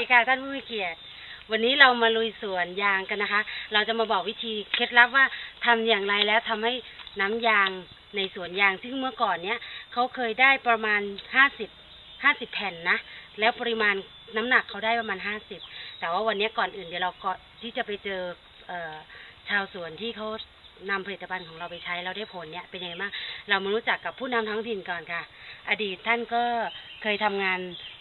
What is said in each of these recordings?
ดีค่ะท่านผู้มีเกียรติวันนี้เรามาลุยสวนยางกันนะคะ เราจะมาบอกวิธีเคล็ดลับว่าทำอย่างไรแล้วทำให้น้ำยางในสวนยาง ซึ่งเมื่อก่อนเนี้ยเขาเคยได้ประมาณห้าสิบห้าสิบแผ่นนะ แล้วปริมาณน้ำหนักเขาได้ประมาณห้าสิบแต่ว่าวันนี้ก่อนอื่นเดี๋ยวเราก็ที่จะไปเจอเอชาวสวนที่เขานำผลิตภัณฑ์ของเราไปใช้แล้วได้ผลเนี่ยเป็นยังไงบ้างเรามารู้จักกับผู้นำท้องถิ่นก่อนค่ะ อดีตท่านก็เคยทำงาน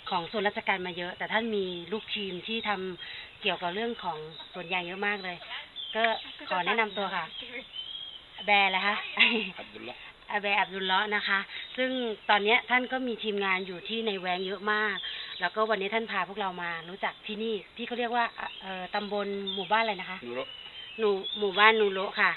ของส่วนราชการมาเยอะ แต่ท่านมีลูกทีมที่ทำเกี่ยวกับเรื่องของสวนยางเยอะมากเลย ก็ขอแนะนำตัวค่ะ แบร์ละคะ อับดุลละอาแบร์อับดุลเลาะห์นะคะ ซึ่งตอนเนี้ยท่านก็มีทีมงานอยู่ที่ในแวงเยอะมาก แล้วก็วันนี้ท่านพาพวกเรามารู้จักที่นี่ที่เขาเรียกว่าเอ่อตำบลหมู่บ้านอะไรนะคะนูโรหนูหมู่บ้านนูโระค่ะ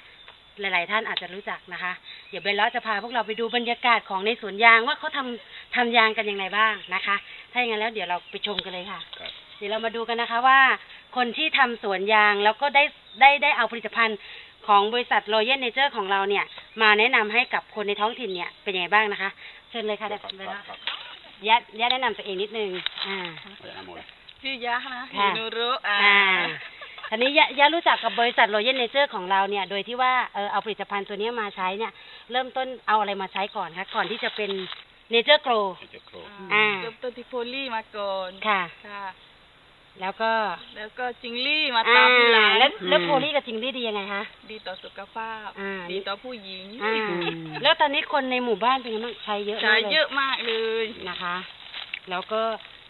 หลาย ๆ ท่านอาจจะรู้จักนะคะ เดี๋ยวเบลเลาะจะพาพวกเราไปดูบรรยากาศของในสวนยางว่าเขาทำทำยางกันอย่างไรบ้างนะคะ ถ้าอย่างนั้นแล้วเดี๋ยวเราไปชมกันเลยค่ะครับเดี๋ยวเรามาดูกันนะคะว่า คนที่ทำสวนยางแล้วก็ได้ได้ได้เอาผลิตภัณฑ์ของบริษัท Royal Nature ของเราเนี่ย มาแนะนำให้กับคนในท้องถิ่นเนี่ยเป็นยังไงบ้างนะคะ เชิญเลยค่ะคเดี๋รัยวบเลยครันะบครับยัดยัดแนะนำตัวเองนิดนึง อ่าพยายามหมดเลยชื่อยะนะค่ะนูรุอ่าอ่า ทีนี้ยะยะรู้จักกับบริษัท Royal Nature ของเราเนี่ย โดยที่ว่าเออเอาผลิตภัณฑ์ตัวเนี้ยมาใช้เนี่ย เริ่มต้นเอาอะไรมาใช้ก่อนคะก่อนที่จะเป็น Nature Grow ให้เจอโครอ่าเริ่มต้นที่โพลีมาก่อนค่ะ ค่ะ แล้วก็แล้วก็จิงลี่มาอ่าตามทีหลังแล้วแล้วโพลีกับจิงลี่ดียังไงคะดีต่อสุขภาพ อ่าดีต่อผู้หญิงอ่าแล้วตอนนี้คนในหมู่บ้านเป็นยังไงบ้างใช้เยอะใช้มากเลยเยอะมากเลยนะคะ แล้วก็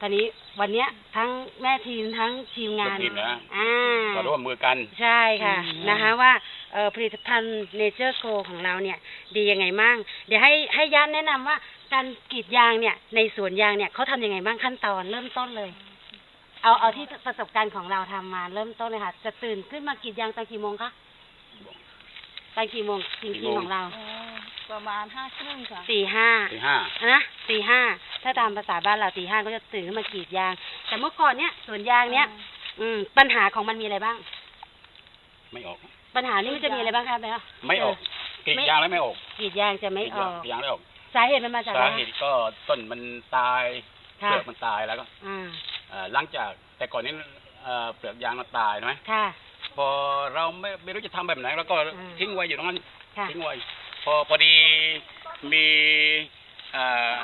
ตอนนี้วันเนี้ยทั้งแม่ทีมทั้งทีมงานทีมนะ อ่าก็ร่วมมือกัน ใช่ค่ะนะคะว่าเอ่อผลิตภัณฑ์เนเจอร์โกของเราเนี่ย ดียังไงมั่งเดี๋ยวให้ให้ยันแนะนำว่าการกรีดยางเนี่ยในสวนยางเนี่ยเขาทำยังไงบ้างขั้นตอนเริ่มต้นเลย เอาเอาที่ประสบการณ์ของเราทำมาเริ่มต้นเลยค่ะ จะตื่นขึ้นมากรีดยางตอนกี่โมงคะตอนกี่โมงจกี่ริงโมงๆของเรา อ๋อ ประมาณห้าครึ่งค่ะตีห้าตีห้านะตีห้าถ้าตามภาษาบ้านเราตีห้าก็จะตื่นขึ้นมากรีดยาง แต่เมื่อก่อนเนี่ยสวนยางเนี่ยอืม ปัญหาของมันมีอะไรบ้าง ไม่ออก ปัญหานี่มันจะมีอะไรบ้างคะแม่ไม่ออกกรีดยางแล้วไม่ออกกรีดยางจะไม่กรีดอยางอกกรีดยางไม่ออก สาเหตุมันมาจากสาอะไรเหตุก็ต้นมันตายค่ะเปลือกมันตายแล้วก็อ่าเอ่อหลังจากแต่ก่อนนี้เอ่อเปลือกยางมันตายใช่ไหมค่ะพอเราไม่ไม่รู้จะทำแบบไหนเราก็อืมทิ้งไว้อยู่ตรงนั้นค่ะทิ้งไว้ พอพอดีมีเอ่อ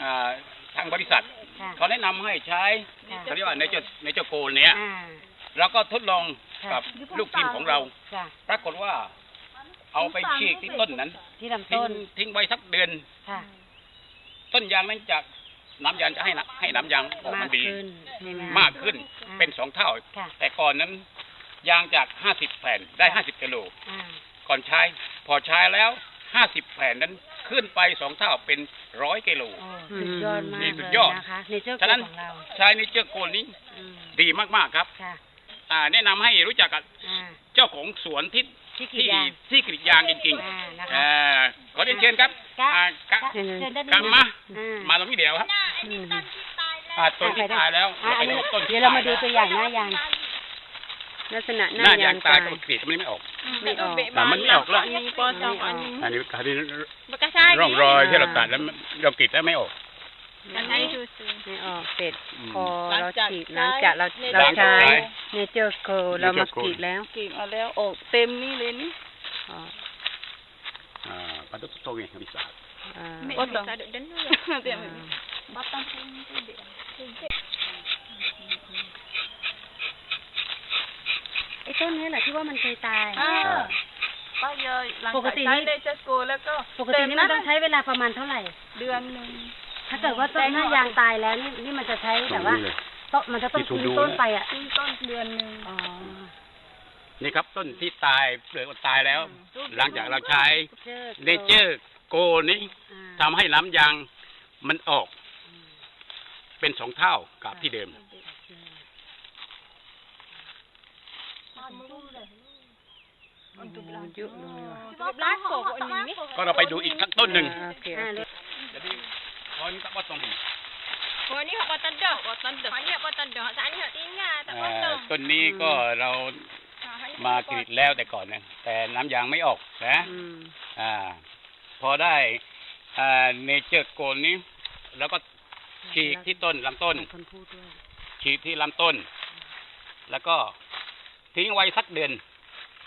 เอ่อทางบริษัทค่ะ เขาแนะนำให้ใช้ค่ะเขาเรียกว่าในเจ้าในเจ้าโกลเนี้ยอ่าเราก็ทดลองค่ะกับลูกทีมของเราค่ะปรากฏว่า เอาไปฉีกที่ต้นนั้น ที่ลำทิ้งต้นทิ้งไว้สักเดือน ค่ะต้นยางนั้นจากน้ำยางจะให้น้ำให้น้ำยางออกมามักนดี ขึ้นใช่ไหมคะมากขึ้นอ่าเป็นสองเท่า ค่ะ แต่ก่อนนั้นยางจากห้าสิบแผ่นได้ห้าสิบกิโลอ่าก่อนใช้ พอใช้แล้วห้าสิบแผ่นนั้นขึ้นไปสองเท่าเป็นร้อยกิโล โอ้สุดยอดมากนี่สุเลดยยอดนะคะในเจ้าฉะนั้นของเราใช้ในเจ้าโกลนี้อืมดีมากๆครับค่ะอ่าแนะนำให้รู้จักกับอ่าเจ้าของสวนที่ที่กรีดที่ยางที่กรีดยางจริงอ่านะๆคะ เอ่อขอเรียนเชิญครับกะ อ่ากะกะเชิญด้านกลันี้บมา อ่ามาตรงนี้เดี๋ยวครับ อืม อ่าต้นที่ตายแล้วอะเราอัไปนนี้ดูต้นที่เดี๋ยวเรามาดูตตัวยอย่างหน้ายาง ลักษณะหหน้าน้ายายางงตาตาย ยก็กรีดมันไม่ออก ไม่ออก แต่มันไม่ออกแล้ว อันนี้ปอจองอันนี้อันนี้อันนี้ Bekas lagi. ร่องรอยที่เราตัดแล้วมันเรากรีดแล้วไม่ออก Yang ini susu. ไม่ออกเสร็จอืมพอหลังเราจากฉีดหใช้ลังจากเราในเราหลังจากใช้ใช้เนเจอร์โคเรามา Nature Grow กรีดแล้วกรีดมาแล้วออกเต็มนี่เลยนี่ อ๋ออ่าปลาตุ๊กโตไง bisa อ่า Potong. Nanti ambil. ไอ้ต้นนี้แหละที่ว่ามันเคยตายอ่าป้าเยยหลังปกจากติใช้นี่เดจโกแล้วก็ปกตินี่มันต้องใช้เวลาประมาณเท่าไหร่ เดือนหนึ่ง ถ้าเกิดว่าต้นหน้ายางตายแล้วนี่นี่มันจะใช้แบบว่าต้นมันจะต้องที่ถูทิ้กงดูต้นไปอะซึ่งต้นเดือนหนึ่ง อ๋อนี่ครับต้นที่ตายเปลือกมันตายแล้วหลังจากเราใช้เจอเนเจอร์โกนี้อ่าทำให้น้ำยางมันออก เป็นสองเท่ากับที่เดิม untuk Lanjut dulu. Untuk belakang kok ini. ก็เราไปดูอีกสักต้นหนึ่งอ่าโอเคโออ่าเค jadi pohon tak potong ni. Oh ni hak potong dah. Potong dah. Hak ni hak potong dah. Hak saat ni hak tinggal tak เอ่อ potong. ต้นนี้ก็เรา Ha, hak ni มา tak กรีด potong. แล้วแต่ก่อนนะแต่น้ำยางไม่ออกนะอืมอ่า พอได้อ่าเนเจอร์โกนนี้ แล้วก็ฉีกที่ต้นลำต้นคนพูดด้วยฉีดที่ลำต้น แล้วก็ ทิ้งไว้สักเดือน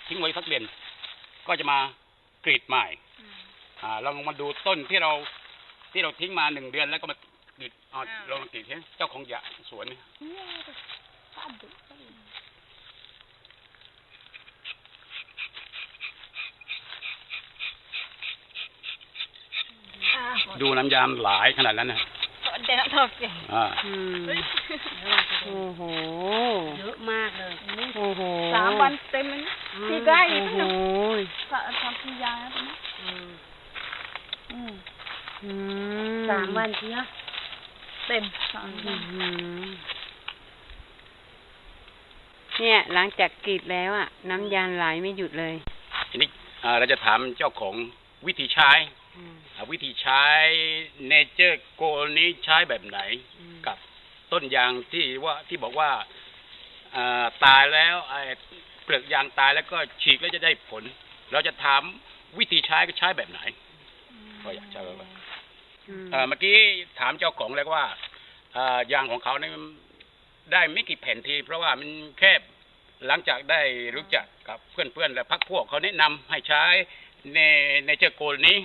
ทิ้งไว้สักเดือน ก็จะมากรีดใหม่ อ่าลองมาดูต้นที่เราที่เราทิ้งมาหนึ่งเดือนแล้วก็มากรีดเอาลองมากรีดเห็นเจ้าของยาสวนเนี่ยดูน้ำยามหลายขนาดนั้นนะ Dia nak tahu ke? อ่าอืมโอ้โห เยอะมากเลยโอ้โหสามวันเต็มเลยนะ tiga hari โอ้ tu โห nak tak sampai yang apa ni อืม hmm อืมสามวันเชียว tem satu อื้อหือเนี่ยหลังจากกรีดแล้วอะ น้ำยานไหลไม่หยุดเลย ทีนี้อ่าเราจะถามเจ้าของวิธีใช้อืมอ่า วิธีใช้เนเจอร์โกนี้ใช้แบบไหนอืมกับต้นยางที่ว่าที่บอกว่าอ่าตายแล้วไอ้เปลือกยางตายแล้วก็ฉีกแล้วจะได้ผล เราจะถามวิธีใช้ก็ใช้แบบไหนก็อยากจะรู้ว่าอืมเอ่อเมื่อกี้ถามเจ้าของแล้วว่าอ่ายางของเขาเนี่ยได้ไม่กี่แผ่นที เพราะว่ามันแค่หลังจากได้รู้จักกับเพื่อนๆและพักพวกเขาแนะนำให้ใช้ในในเจอโกลนี้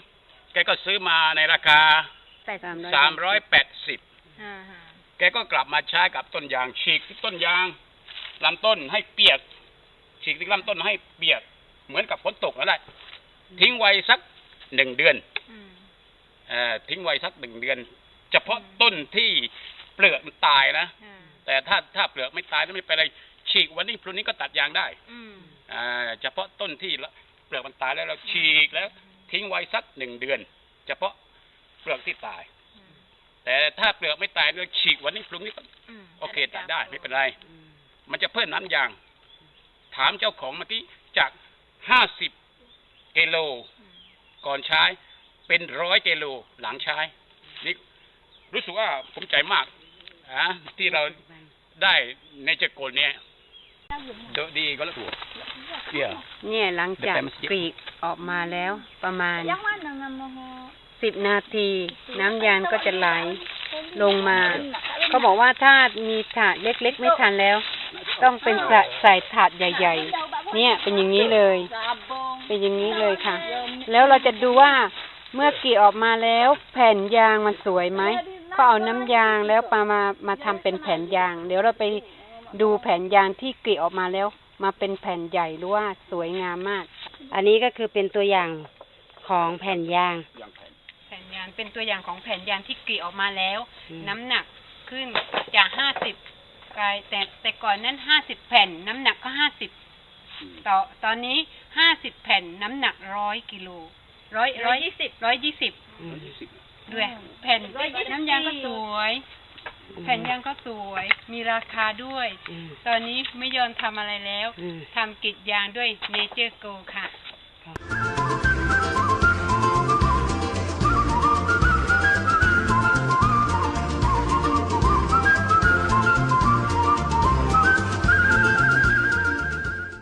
แกก็ซื้อมาในราคาสามร้อยแปดสิบ Ha ha. แกก็กลับมาใช้กับต้นยาง ฉีกที่ต้นยางลำต้นให้เปียก ฉีกที่ลำต้นให้เปียก เหมือนกับฝนตกนั่นแหละทิ้งไว้สักหนึ่งเดือน Hmm. เอ่อทิ้งไว้สักหนึ่งเดือน เฉพาะต้นที่เปลือกมันตายนะ Ha. แต่ถ้าถ้าเปลือกไม่ตายก็ไม่เป็นไรฉีกวันนี้พรุ่งนี้ก็ตัดยางได้ Hmm. อ่าเฉพาะต้นที่ละเปลือกมันตายแล้วเราฉีกแล้ว ทิ้งไว้สักหนึ่งเดือน เฉพาะเปลือกที่ตาย แต่ถ้าเปลือกไม่ตายเราฉีกวันนี้พรุ่งนี้ก็ Hmm. โอเคตัดได้ไม่เป็นไร มันจะเพิ่มน้ำยาง ถามเจ้าของเมื่อกี้จากห้าสิบกิโลก่อนใช้เป็นร้อยกิโลหลังใช้นี่รู้สึกว่าภูมิใจมากอะที่เราได้ในเจโกลเนี่ย เดยวดีก็แล้วถูกเดี๋ยวเนี่ยหลังจากเดี๋ยวแปมสิกรีดออกมาแล้วประมาณ yang mana nama ho สิบนาที น้ำยางก็จะไหลลงมาเขาบอกว่าถ้ามีถาดเล็กๆ ไม่ทันแล้ว ต้องเป็นใส่ใส่ถาดใหญ่ ๆ เนี่ยเป็นอย่างนี้เลย sabong เป็นอย่างนี้เลยค่ะ แล้วเราจะดูว่าเมื่อกรีดออกมาแล้วแผ่นยางมันสวยไหมก็เอาน้ำยางแล้วมามามาทำเป็นแผ่นยาง เดี๋ยวเราไป ดูแผ่นยางที่กรีดออกมาแล้ว มาเป็นแผ่นใหญ่หรือว่าสวยงามมาก อันนี้ก็คือเป็นตัวอย่างของแผ่นยางอย่างแผ่นแผ่นยางเป็นตัวอย่างของแผ่นยางที่กรีดออกมาแล้ว อืม น้ำหนักขึ้นจากห้าสิบกลายแต่แต่ก่อนนั้นห้าสิบแผ่น น้ำหนักก็ห้าสิบอืมต่อตอนนี้ห้าสิบแผ่น น้ำหนักร้อยกิโลร้อยร้อยยี่สิบร้อยยี่สิบยี่สิบด้วย แผ่นน้ำยางก็สวย แผ่นยางก็สวย มีราคาด้วย ตอนนี้ไม่ยอมทำอะไรแล้วทำกรีดยางด้วยเนเจอร์โกค่ะ